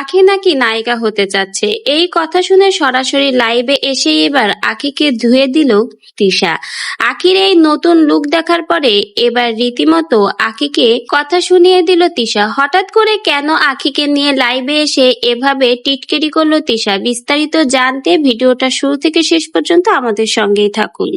আখি নাকি নায়িকা হতে চাচ্ছে? এই কথা শুনে সরাসরি লাইভে এসে এবার আখিকে ধুয়ে দিল তিশা আখির এই নতুন লুক দেখার পরে এবার রীতিমতো আখিকে কথা শুনিয়ে দিল তিশা হঠাৎ করে কেন আখিকে নিয়ে লাইভে এসে এভাবে টিটকেরি করল তিশা বিস্তারিত জানতে ভিডিওটা শুরু থেকে শেষ পর্যন্ত আমাদের সঙ্গেই থাকুন।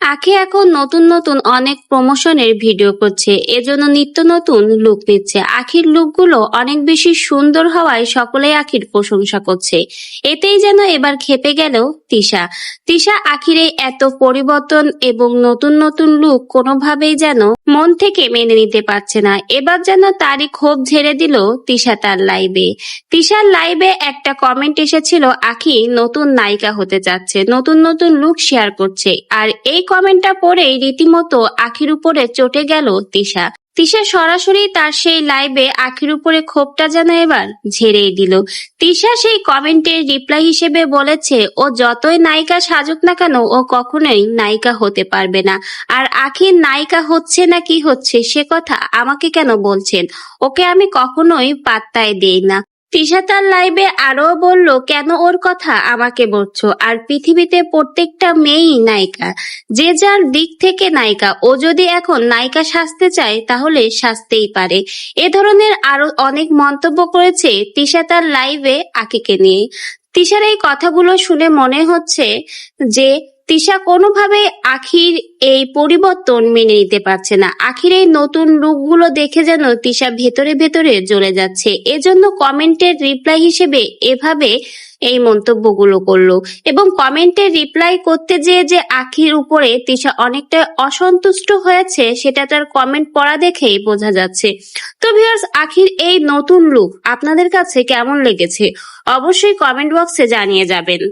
আখি এখন নতুন নতুন অনেক প্রমোশনের ভিডিও করছে। এজন্য নিত্য নতুন লুক নিচ্ছে। আখির লুকগুলো অনেক বেশি সুন্দর হওয়ায় সকলেই আখির প্রশংসা করছে। এতেই যেন এবার খেপে গেল তিশা। তিশা আখির এত পরিবর্তন এবং নতুন নতুন লুক কোনোভাবেই যেন মন থেকে মেনে নিতে পারছে না। এবার যেন তারই ক্ষোভ ঝেড়ে দিল তিশা তার লাইভে তিশার লাইভে একটা কমেন্ট এসেছিল, আখি নতুন নায়িকা হতে যাচ্ছে, নতুন নতুন লুক শেয়ার করছে। আর এই কমেন্টটা পড়েই রীতিমতো আখির উপরে চটে গেল তিশা। তিশা সরাসরি তার সেই লাইভে আখির উপরে ক্ষোভটা যেন এবার ঝেড়েই দিল। তিশা সেই কমেন্টের রিপ্লাই হিসেবে বলেছে, ও যতই নায়িকা সাজুক না কেন, ও কখনোই নায়িকা হতে পারবে না। আর আখির নায়িকা হচ্ছে না কি হচ্ছে, সে কথা আমাকে কেন বলছেন? ওকে আমি কখনোই পাত্তায় দেই না। তিশা তার লাইভে আরও বলল, কেন ওর কথা আমাকে বলছো? আর পৃথিবীতে প্রত্যেকটা মেয়েই নায়িকা। যে যার দিক থেকে নায়িকা, ও যদি এখন নায়িকা সাজতে চায়, তাহলে সাজতেই পারে। এ ধরনের আরও অনেক মন্তব্য করেছে তিশা তার লাইভে আকিকে নিয়ে। তিশার এই কথাগুলো শুনে মনে হচ্ছে যে তিশা কোনোভাবেই আখির এই পরিবর্তন মেনে নিতে পারছে না। আখির এই নতুন লুকগুলো দেখে যেন তিশা ভেতরে ভেতরে জ্বলে যাচ্ছে। এজন্য কমেন্টের রিপ্লাই হিসেবে এভাবে এই মন্তব্যগুলো করল। এবং কমেন্টের রিপ্লাই করতে যেয়ে যে আখির উপরে তিশা অনেকটা অসন্তুষ্ট হয়েছে, সেটা তার কমেন্ট পড়া দেখেই বোঝা যাচ্ছে। তো ভিউয়ার্স, আখির এই নতুন লুক আপনাদের কাছে কেমন লেগেছে? অবশ্যই কমেন্ট বক্সে জানিয়ে যাবেন।